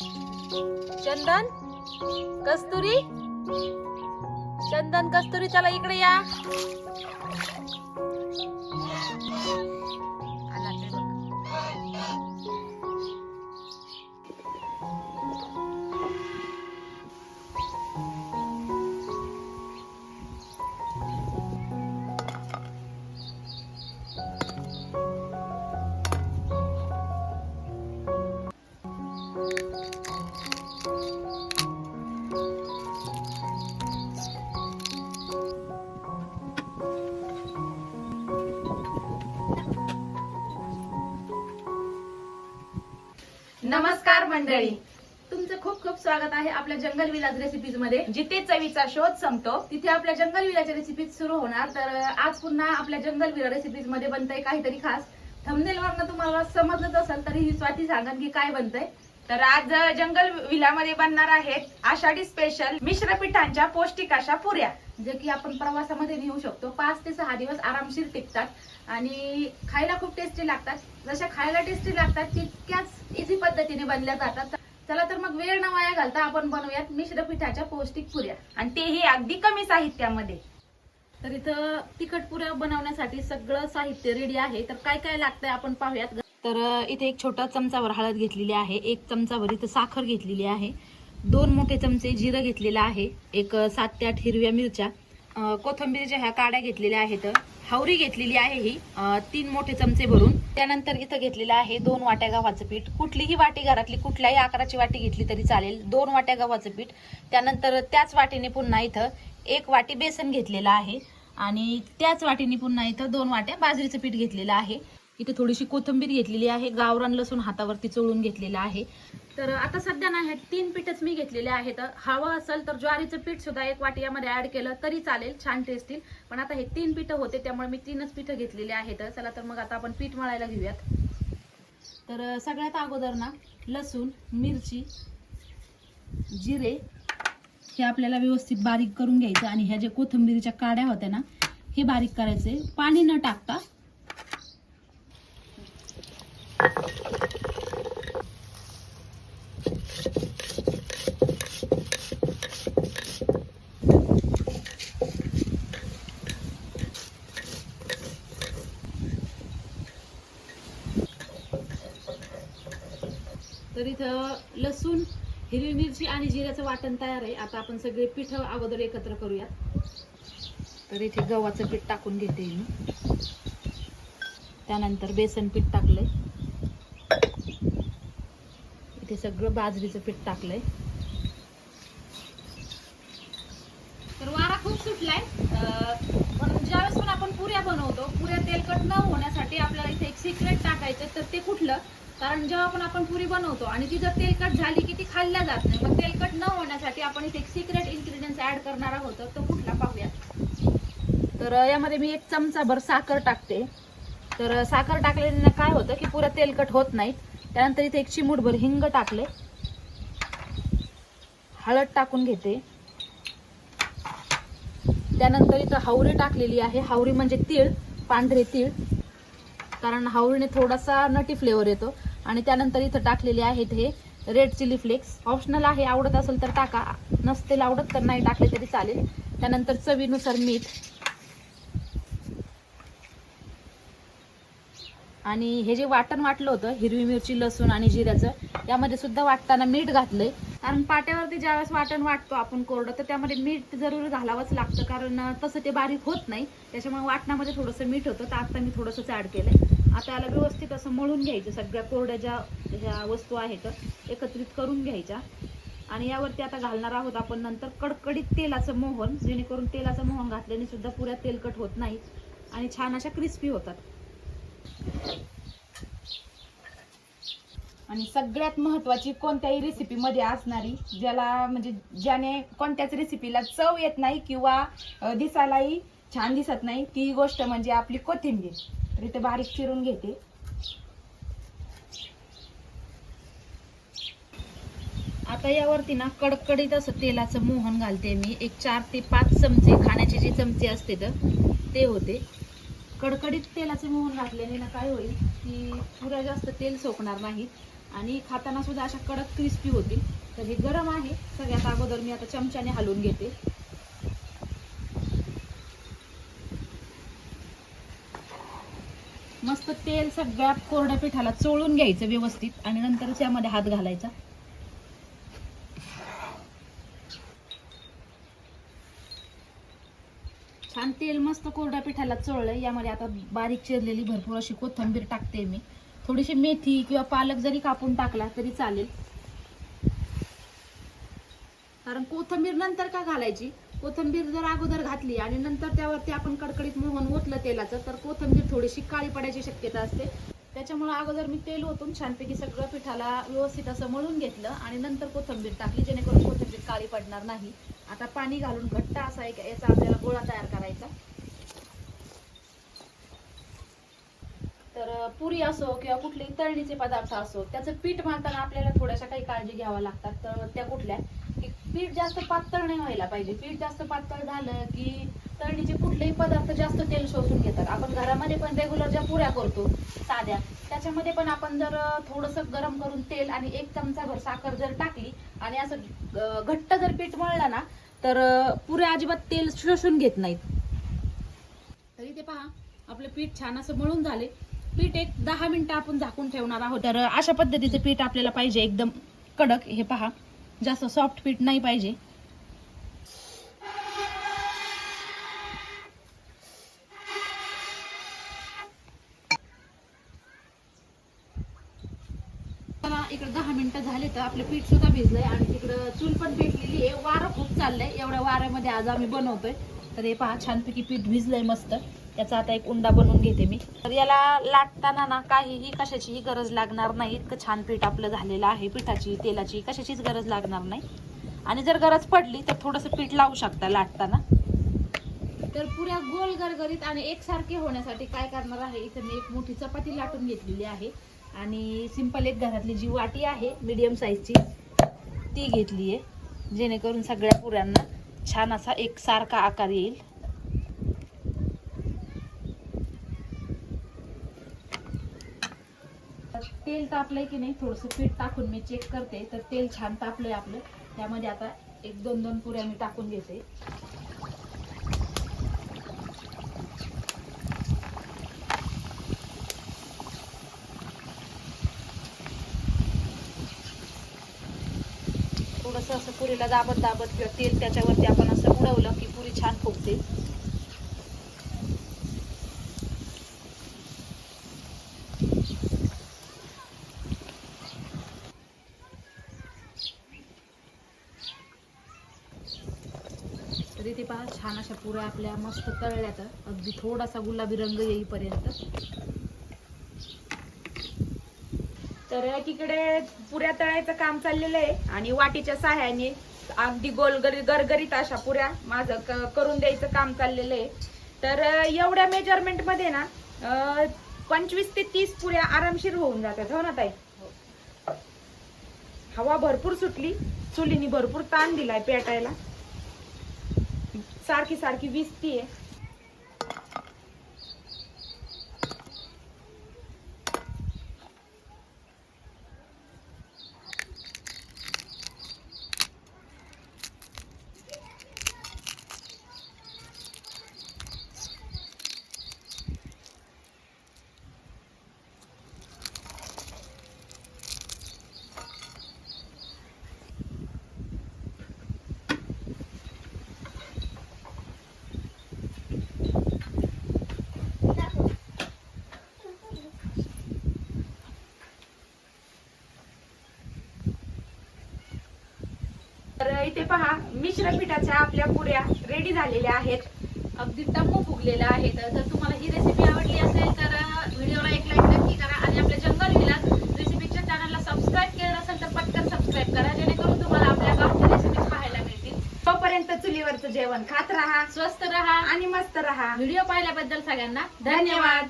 चंदन? कस्तुरी? चंदन कस्तुरी चला इकडे या. नमस्कार मंडळी. तुमचं खूप खूप स्वागत आहे आपल्या जंगल विलाज रेसिपीजमध्ये. जिथे चवीचा शोध संपतो. तिथे आपल्या जंगल विलाच्या रेसिपीज सुरू होणार. तर आज पुन्हा आपल्या जंगल विला रेसिपीजमध्ये बनतंय काहीतरी खास. थंबनेल वरनं तुम्हाला समजत असेल तरी ही स्वाती सांगन की काय बनतंय. तर आज जंगल विलामध्ये बनणार आहेत आषाढी स्पेशल मिश्र पिठांच्या पौष्टिक अशा पुऱ्या. जे की आपण प्रवासामध्ये नेऊ शकतो. पाच ते सहा दिवस आरामशीर टिकतात. आणि खायला खूप टेस्टी लागतात. जशा खायला टेस्टी लागतात तितक्याच इझी पद्धतीने बनल्या जातात. चला तर मग वेळ न वाया घालता आपण बनवूयात मिश्र पिठाच्या पौष्टिक पुऱ्या. आणि तेही अगदी कमी साहित्यामध्ये. तर इथं तिखट पुऱ्या बनवण्यासाठी सगळं साहित्य रेडी आहे. तर काय काय लागतंय आपण पाहूयात. तर इथे एक छोटा चमचाभर हळद घेतलेली आहे. एक चमचाभर इथं साखर घेतलेली आहे. दोन मोठे चमचे जिरं घेतलेलं आहे. एक सात ते आठ हिरव्या मिरच्या. कोथिंबीरच्या ह्या काड्या घेतलेल्या आहेत. हावरी घेतलेली आहे ही. तीन मोठे चमचे भरून. त्यानंतर इथं घेतलेलं आहे दोन वाट्या गव्हाचं पीठ. कुठलीही वाटी घरातली कुठल्याही आकाराची वाटी घेतली तरी चालेल. दोन वाट्या गव्हाचं पीठ. त्यानंतर त्याच वाटीने पुन्हा इथं एक वाटी बेसन घेतलेलं आहे. आणि त्याच वाटीने पुन्हा इथं दोन वाट्या बाजरीचं पीठ घेतलेलं आहे. इथे थोडीशी कोथिंबीर घेतलेली आहे. गावरान लसूण हातावरती चोळून घेतलेलं आहे. तर आता सध्या ना हे तीन पीठच मी घेतलेले आहेत. हवं असेल तर ज्वारीचं पीठ सुद्धा एक वाटी यामध्ये ऍड केलं तरी चालेल छान टेस्ट येईल पण आता हे तीन पिठं होते त्यामुळे मी तीनच पिठं घेतलेले आहेत. चला तर मग आता आपण पीठ मळायला घेऊयात. तर सगळ्यात अगोदर ना लसूण मिरची जिरे हे आपल्याला व्यवस्थित बारीक करून घ्यायचं आणि ह्या जे कोथिंबीरीच्या काड्या होत्या ना हे बारीक करायचे. पाणी न टाकता तर इथं लसूण हिरवी मिरची आणि जिऱ्याचं वाटण तयार आहे. आता आपण सगळे पीठ अगोदर एकत्र करूयात. तर इथे गव्हाचं पीठ टाकून घेते मी. त्यानंतर बेसन पीठ टाकलंय. इथे सगळं बाजरीचं पीठ टाकलंय. तर वारा खूप सुटलाय. पण ज्यावेळेस पण आपण पुऱ्या बनवतो पुऱ्या तेलकट न होण्यासाठी आपल्याला इथे एक सिक्रेट टाकायचं तर ते कुठलं? कारण जेव्हा पण आपण पुरी बनवतो आणि ती जर तेलकट झाली की ती खाल्ल्या जात नाही मग तेलकट न होण्यासाठी आपण इथे एक सिक्रेट इन्ग्रेडियंट ऍड करणार आहोत तो कुठला पाहूया तर यामध्ये मी एक चमचाभर साखर टाकते. तर साखर टाकल्याने काय होतं की पुरं तेलकट होत नाहीत त्यानंतर इथे एक चिमूटभर हिंग टाकले. हळद टाकून घेते. त्यानंतर इथं हावरी टाकलेली आहे. हावरी म्हणजे तीळ पांढरे तीळ. कारण हावरीने थोडासा नटी फ्लेवर येतो. आणि त्यानंतर इथं टाकलेले आहेत हे रेड चिली फ्लेक्स ऑप्शनल आहे आवडत असेल तर टाका. नसतील आवडत तर नाही टाकले तरी चालेल. त्यानंतर चवीनुसार मीठ. आणि हे जे वाटण वाटलं होतं हिरवी मिरची लसूण आणि जिऱ्याचं त्यामध्ये सुद्धा वाटताना मीठ घातलंय. कारण पाट्यावरती ज्यावेळेस वाटण वाटतो आपण कोरडं तर त्यामध्ये मीठ जरूर घालावंच लागतं. कारण तसं ते बारीक होत नाही. त्याच्यामुळे वाटणामध्ये थोडंसं मीठ होतं तर आता मी थोडंसंच केलं केलंय. आता याला व्यवस्थित असं मळून घ्यायचं सगळ्या कोरड्या ज्या ह्या वस्तू आहेत एकत्रित करून घ्यायच्या. आणि यावरती आता घालणार आहोत आपण नंतर कडकडीत तेलाचं मोहन जेणेकरून तेलाचं मोहन घातल्याने सुद्धा पुऱ्या तेलकट होत नाही आणि छान अशा क्रिस्पी होतात. आणि सगळ्यात महत्वाची कोणत्याही रेसिपीमध्ये असणारी ज्याला म्हणजे ज्याने कोणत्याच रेसिपीला चव येत नाही किंवा दिसायलाही छान दिसत नाही ती गोष्ट म्हणजे आपली कोथिंबीर. तर इथे बारीक चिरून घेते. आता यावरती ना कडकडीत असं तेलाचं मोहन घालते मी. एक चार ते पाच चमचे खाण्याचे जे चमचे असते तर ते होते. कडकडीत तेलाचं मोहन घातल्याने ना काय होईल की पुऱ्या जास्त तेल सोकणार नाही. आणि खाताना सुद्धा अशा कडक क्रिस्पी होतील. तर हे गरम आहे. सगळ्यात अगोदर मी आता चमच्याने हलवून घेते. मस्त तेल सगळ्या कोरड्या पिठाला चोळून घ्यायचं व्यवस्थित आणि नंतरच यामध्ये हात घालायचा. छान तेल मस्त कोरड्या पिठाला चोळलं. यामध्ये आता बारीक चिरलेली भरपूर अशी कोथिंबीर टाकते मी. थोडीशी मेथी किंवा पालक जरी कापून टाकला तरी चालेल. कारण कोथिंबीर नंतर का घालायची? कोथिंबीर जर अगोदर घातली आणि नंतर त्यावरती आपण कडकडीत मोहन ओतलं तेलाचं तर कोथिंबीर थोडीशी काळी पडायची शक्यता असते. त्याच्यामुळे अगोदर मी तेल ओतून छानपैकी सगळं पिठाला व्यवस्थित असं मळून घेतलं आणि नंतर कोथिंबीर टाकली जेणेकरून कोथिंबीर काळी पडणार नाही. आता पाणी घालून घट्ट असा एक याचा आपल्याला गोळा तयार करायचा. तर पुरी असो किंवा कुठलेही तळणीचे पदार्थ असो त्याचं पीठ मारताना आपल्याला थोड्याशा काही काळजी घ्याव्या लागतात तर त्या कुठल्या? पीठ जास्त पातळ नाही व्हायला पाहिजे. पीठ जास्त पातळ झालं की तळणीचे कुठलेही पदार्थ जास्त तेल शोषून घेतात. आपण घरामध्ये पण रेग्युलर ज्या पुऱ्या करतो साध्या त्याच्यामध्ये पण आपण जर थोडस गरम करून तेल आणि एक चमचाभर साखर जर टाकली आणि असं घट्ट जर पीठ मळलं ना तर पुऱ्या अजिबात तेल शोषून घेत नाहीत. तरी ते पहा आपलं पीठ छान असं मळून झाले. पीठ एक दहा मिनिटं आपण झाकून ठेवणार आहोत. तर अशा पद्धतीचं पीठ आपल्याला पाहिजे एकदम कडक. हे पहा. जास्त सॉफ्ट पीठ नाही पाहिजे. इकडे दहा मिनिटं झाले तर आपलं पीठ सुद्धा भिजलंय आणि तिकडं चूल पण पेटलेली आहे. वारं खूप चाललंय. एवढ्या वाऱ्यामध्ये आज आम्ही बनवतोय. तर हे पहा छानपैकी पीठ भिजलंय मस्त. याचा आता एक उंडा बनवून घेते मी. तर याला लाटताना ना काहीही कशाचीही गरज लागणार नाही. इतकं छान पीठ आपलं झालेलं आहे. पिठाची तेलाची कशाचीच गरज लागणार नाही. आणि जर गरज पडली तर थोडंसं पीठ लावू शकता लाटताना. तर पुऱ्या गोल गरगरीत आणि एकसारखे होण्यासाठी काय करणार आहे? इथं मी एक मोठी चपाती लाटून घेतलेली आहे. आणि सिंपल एक घरातली जी वाटी आहे मीडियम साईजची ती घेतली आहे जेणेकरून सगळ्या पुऱ्यांना छान असा एक सारखा आकार येईल. तेल तापलंय की नाही थोडंसं पीठ टाकून मी चेक करते. तर तेल छान तापलंय आपलं. त्यामध्ये आता एक दोन दोन पुऱ्या मी टाकून घेते. थोडंसं असं पुरीला दाबत दाबत किंवा तेल त्याच्यावरती आपण असं उडवलं की पुरी छान फुगते तर इथे पहा छान अशा पुऱ्या आपल्या मस्त तळल्या तर अगदी थोडासा गुलाबी रंग येईपर्यंत. तर एकीकडे पुऱ्या तळायचं काम चाललेलं आहे आणि वाटीच्या सहाय्याने अगदी गोल गर- गरगरीत अशा पुऱ्या माझं करून द्यायचं काम चाललेलं आहे. तर एवढ्या मेजरमेंटमध्ये ना पंचवीस ते तीस पुऱ्या आरामशीर होऊन जातात. हो ना ताई? हवा भरपूर सुटली. चुलीनी भरपूर ताण दिलाय पेटायला. सारखी सारखी विजतीये तर इथे पहा मिश्र पिठाच्या आपल्या पुऱ्या रेडी झालेल्या आहेत. अगदी टम्म फुगलेलं आहे. तर जर तुम्हाला ही रेसिपी आवडली असेल तर व्हिडिओला एक लाईक नक्की करा आणि आपल्या जंगल विलास रेसिपीच्या चॅनलला सबस्क्राईब केलं असेल तर पटकन सबस्क्राईब करा जेणेकरून तुम्हाला आपल्या गावच्या रेसिपीज पाहायला मिळतील. तोपर्यंत चुलीवरचं जेवण खात राहा स्वस्त राहा आणि मस्त राहा. व्हिडिओ पाहिल्याबद्दल सगळ्यांना धन्यवाद.